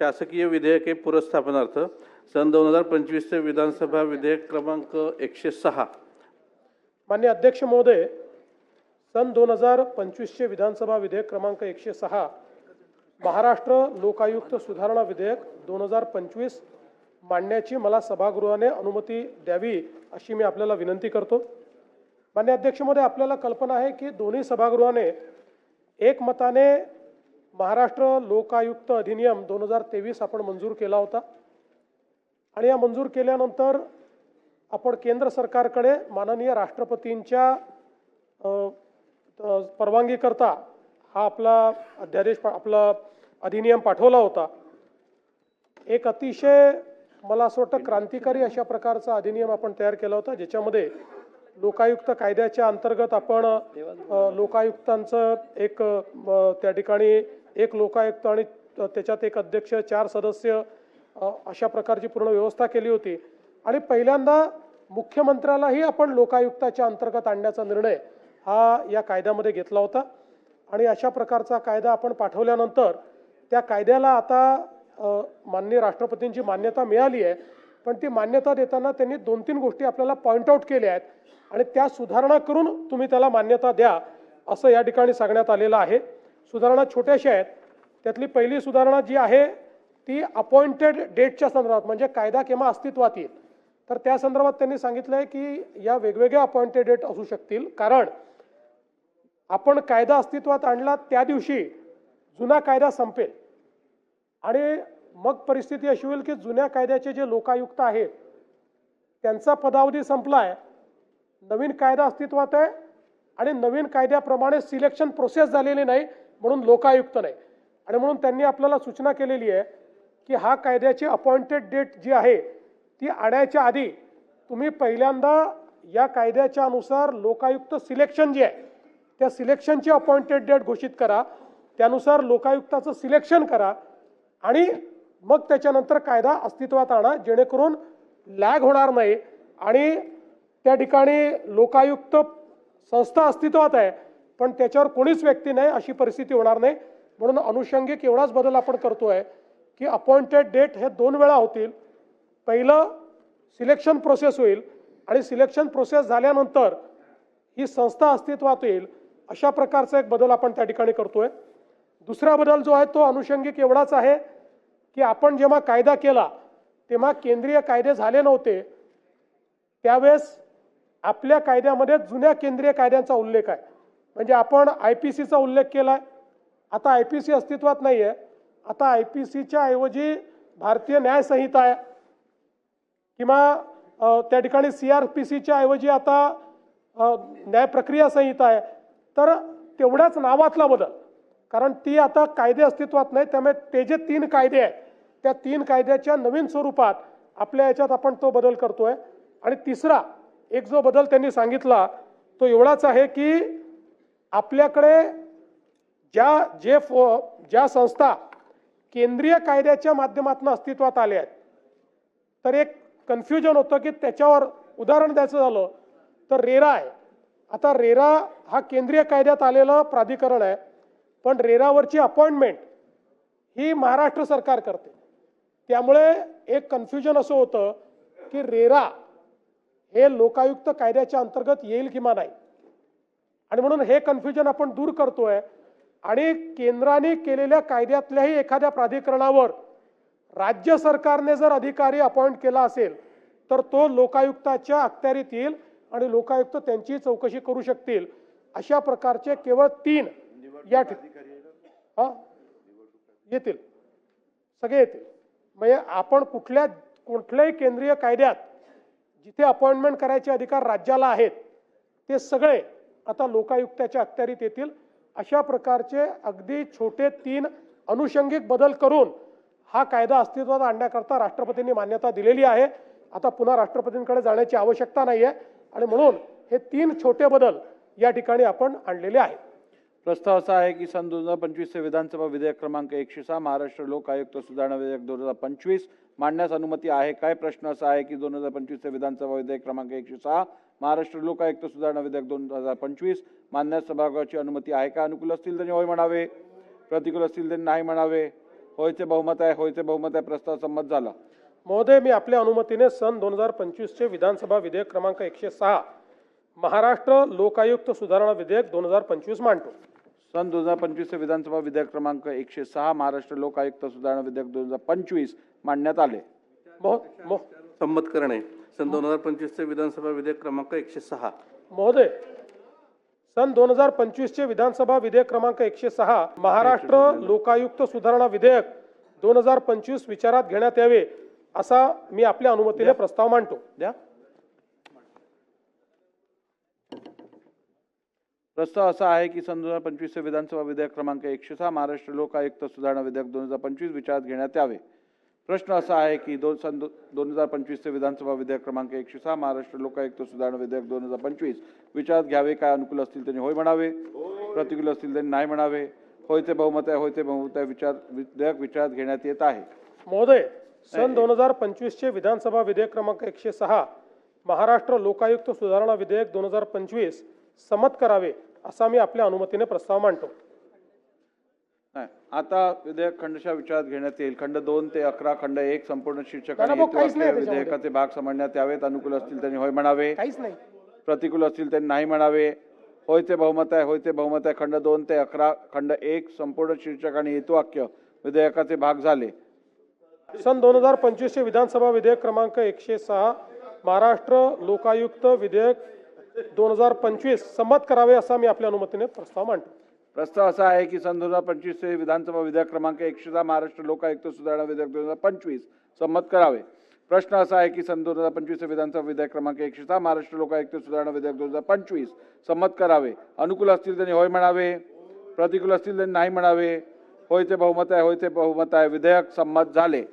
शासकीय विधेयके पुरस्थापनार्थ सन दोन हजार पंचवीसचे विधानसभा विधेयक क्रमांक एकशे सहा. मान्य अध्यक्ष महोदय सन दोन हजार पंचवीसचे विधानसभा विधेयक क्रमांक एकशे सहा महाराष्ट्र लोकायुक्त सुधारणा विधेयक दोन हजार पंचवीस मांडण्याची मला सभागृहाने अनुमती द्यावी अशी मी आपल्याला विनंती करतो. मान्य अध्यक्ष महोदय आपल्याला कल्पना आहे की दोन्ही सभागृहाने एकमताने महाराष्ट्र लोकायुक्त अधिनियम दोन हजार तेवीस आपण मंजूर केला होता. आणि या मंजूर केल्यानंतर आपण केंद्र सरकारकडे माननीय राष्ट्रपतींच्या परवानगीकरता हा आपला अध्यादेश आपला अधिनियम पाठवला होता. एक अतिशय मला असं वाटतं क्रांतिकारी अशा प्रकारचा अधिनियम आपण तयार केला होता ज्याच्यामध्ये लोकायुक्त कायद्याच्या अंतर्गत आपण लोकायुक्तांचं एक त्या ठिकाणी एक लोकायुक्त आणि त्याच्यात एक अध्यक्ष चार सदस्य अशा प्रकारची पूर्ण व्यवस्था केली होती. आणि पहिल्यांदा मुख्यमंत्र्यालाही आपण लोकायुक्ताच्या अंतर्गत आणण्याचा निर्णय हा या कायद्यामध्ये घेतला होता. आणि अशा प्रकारचा कायदा आपण पाठवल्यानंतर त्या कायद्याला आता माननीय राष्ट्रपतींची मान्यता मिळाली आहे. पण ती मान्यता देताना त्यांनी दोन तीन गोष्टी आपल्याला पॉईंट आऊट केल्या आहेत. आणि त्या सुधारणा करून तुम्ही त्याला मान्यता द्या असं या ठिकाणी सांगण्यात आलेलं आहे. सुधारणा छोट्याशा आहेत. त्यातली पहिली सुधारणा जी आहे ती अपॉइंटेड डेटच्या संदर्भात म्हणजे कायदा केव्हा अस्तित्वात येईल. तर त्या संदर्भात त्यांनी सांगितलं आहे की या वेगवेगळ्या अपॉइंटेड डेट असू शकतील. कारण आपण कायदा अस्तित्वात आणला त्या दिवशी जुना कायदा संपेल. आणि मग परिस्थिती अशी होईल की जुन्या कायद्याचे जे लोकायुक्त आहेत त्यांचा पदावधी संपला आहे नवीन कायदा अस्तित्वात आहे आणि नवीन कायद्याप्रमाणे सिलेक्शन प्रोसेस झालेली नाही म्हणून लोकायुक्त नाही. आणि म्हणून त्यांनी आपल्याला सूचना केलेली आहे की हा कायद्याची अपॉइंटेड डेट जी आहे ती आणायच्या आधी तुम्ही पहिल्यांदा या कायद्याच्या अनुसार लोकायुक्त सिलेक्शन जे आहे त्या सिलेक्शनची अपॉइंटेड डेट घोषित करा त्यानुसार लोकायुक्ताचं सिलेक्शन करा आणि मग त्याच्यानंतर कायदा अस्तित्वात आणा जेणेकरून लॅग होणार नाही. आणि त्या ठिकाणी लोकायुक्त संस्था अस्तित्वात आहे. पण त्याच्यावर कोणीच व्यक्ती नाही अशी परिस्थिती होणार नाही. म्हणून अनुषंगिक एवढाच बदल आपण करतोय की अपॉइंटेड डेट हे दोन वेळा होतील. पहिलं सिलेक्शन प्रोसेस होईल आणि सिलेक्शन प्रोसेस झाल्यानंतर ही संस्था अस्तित्वात येईल अशा प्रकारचा एक बदल आपण त्या ठिकाणी करतोय. दुसरा बदल जो आहे तो अनुषंगिक एवढाच आहे की आपण जेव्हा कायदा केला तेव्हा केंद्रीय कायदे झाले नव्हते. त्यावेळेस आपल्या कायद्यामध्ये जुन्या केंद्रीय कायद्यांचा उल्लेख आहे. म्हणजे आपण आय पी सीचा उल्लेख केला आहे आता आय पी सी अस्तित्वात नाही आहे आता आय पी सीच्या ऐवजी भारतीय न्यायसंहिता आहे. किंवा त्या ठिकाणी सी आर पी सीच्या ऐवजी आता न्याय प्रक्रिया संहिता आहे. तर तेवढ्याच नावातला बदल. कारण ती आता कायदे अस्तित्वात नाही त्यामुळे ते जे तीन कायदे आहेत त्या तीन कायद्याच्या नवीन स्वरूपात आपल्या याच्यात आपण तो बदल करतोय. आणि तिसरा एक जो बदल त्यांनी सांगितला तो एवढाच आहे की आपल्याकडे ज्या जे फो ज्या संस्था केंद्रीय कायद्याच्या माध्यमातून अस्तित्वात आल्या आहेत तर एक कन्फ्युजन होतं की त्याच्यावर उदाहरण द्यायचं झालं तर रेरा आहे. आता रेरा हा केंद्रीय कायद्यात आलेलं प्राधिकरण आहे पण रेरावरची अपॉइंटमेंट ही महाराष्ट्र सरकार करते. त्यामुळे एक कन्फ्युजन असं होतं की रेरा हे लोकायुक्त कायद्याच्या अंतर्गत येईल किंवा नाही. आणि म्हणून हे कन्फ्युजन आपण दूर करतोय. आणि केंद्राने केलेल्या कायद्यातल्याही एखाद्या प्राधिकरणावर राज्य सरकारने जर अधिकारी अपॉइंट केला असेल तर तो लोकायुक्ताच्या अखत्यारीत येईल आणि लोकायुक्त त्यांची चौकशी करू शकतील. अशा प्रकारचे केवळ तीन या ठिकाणी हा? येतील. सगळे येतील. म्हणजे आपण कुठल्या कुठल्याही केंद्रीय कायद्यात जिथे अपॉइंटमेंट करायचे अधिकार राज्याला आहेत ते सगळे आता लोकायुक्ताच्या अखत्यारीत येतील. अशा प्रकारचे अगदी छोटे तीन अनुषंगिक बदल करून हा कायदा अस्तित्वात आणण्याकरता राष्ट्रपतींनी मान्यता दिलेली आहे. आता पुन्हा राष्ट्रपतींकडे जाण्याची आवश्यकता नाही आहे आणि म्हणून हे तीन छोटे बदल या ठिकाणी आपण आणलेले आहेत. प्रस्ताव असा आहे की सन दोन हजार पंचवीसचे विधानसभा विधेयक क्रमांक एकशे सहा महाराष्ट्र लोक आयुक्त सुधारणा विधेयक दोन हजार पंचवीस मांडण्यास अनुमती आहे? काय प्रश्न असा आहे की दोन हजार पंचवीसचे विधानसभा विधेयक क्रमांक एकशे सहा महाराष्ट्र लोकायुक्त सुधारणा विधेयक दोन हजार पंचवीस मांडण्यास सभागृहाची अनुमती आहे का? अनुकूल असतील त्यांनी होय म्हणावे. प्रतिकूल असतील त्यांनी नाही म्हणावे. होयचे बहुमत आहे होयचे बहुमत आहे प्रस्ताव संमत झाला. महोदय मी आपल्या अनुमतीने सन दोन हजार पंचवीसचे विधानसभा विधेयक क्रमांक एकशे सहा महाराष्ट्र लोकायुक्त सुधारणा विधेयक दोन हजार पंचवीस मांडतो. सन दोन हजार पंचवीसचे विधानसभा विधेयक क्रमांक एकशे सहा महाराष्ट्र लोक आयुक्त सुधारणा विधेयक दोन हजार पंचवीस मांडण्यात आले. संमत करणे. सन दोन हजार पंचवीसचे विधानसभा विधेयक क्रमांक एकशे सहा. महोदय सन दोन हजार पंचवीसचे विधानसभा विधेयक क्रमांक एकशे सहा महाराष्ट्र लोकायुक्त सुधारणा विधेयक दोन हजार पंचवीस विचारात घेण्यात यावे असा मी आपल्या अनुमतीने प्रस्ताव मांडतो. द्या. प्रस्ताव असा आहे की सन दोन हजार पंचवीसचे विधानसभा विधेयक क्रमांक एकशे सहा महाराष्ट्र लोक आयुक्त सुधारणा विधेयक दोन हजार पंचवीस विचारात घेण्यात यावे. प्रश्न असा आहे की दोन सन दोन हजार पंचवीसचे विधानसभा विधेयक क्रमांक एकशे सहा महाराष्ट्र लोकायुक्त सुधारणा विधेयक दोन हजार पंचवीस विचारात घ्यावे. काय अनुकूल असतील त्यांनी होय म्हणावे. प्रतिकूल असतील त्यांनी नाही म्हणावे. होयचे बहुमत आहे होयचे बहुमत आहे विचार विधेयक विचारात घेण्यात येत आहे. महोदय सन दोन हजार पंचवीसचे विधानसभा विधेयक क्रमांक एकशे सहा महाराष्ट्र लोकायुक्त सुधारणा विधेयक दोन हजार पंचवीस समत करावे. असा मी आपल्या अनुमतीने प्रस्ताव मांडतो. नाही आता विधेयक खंडशः विचारात घेण्यात येईल. खंड दोन ते अकरा खंड एक संपूर्ण शीर्षक आणि हेतू असलेल्या. विधेयकाचे भाग समजण्यात यावेत अनुकूल असतील त्यांनी होय म्हणावे. काहीच नाही. प्रतिकूल असतील त्यांनी नाही म्हणावे. होयचे बहुमत आहे होयचे बहुमत आहे. खंड दोन ते अकरा खंड एक संपूर्ण शीर्षक आणि हेतुवाक्य विधेयकाचे भाग झाले. सन दोन हजार पंचवीसचे विधानसभा विधेयक क्रमांक एकशे सहा महाराष्ट्र लोकायुक्त विधेयक दोन हजार पंचवीस संमत करावे असा मी आपल्या अनुमतीने प्रस्ताव मांडतो. प्रस्ताव असा आहे की सन दोन हजार पंचवीसचे विधानसभा विधेयक क्रमांक एकशे सहा महाराष्ट्र लोकायुक्त सुधारणा विधेयक दोन हजार पंचवीस संमत करावे. प्रश्न असा आहे की सन दोन हजार पंचवीसचे विधानसभा विधेयक क्रमांक एकशे सहा महाराष्ट्र लोकायुक्त सुधारणा विधेयक दोन हजार पंचवीस संमत करावे. अनुकूल असतील त्यांनी होय म्हणावे. प्रतिकूल असतील त्यांनी नाही म्हणावे. होयचे बहुमत आहे होयचे बहुमत आहे. विधेयक संमत झाले.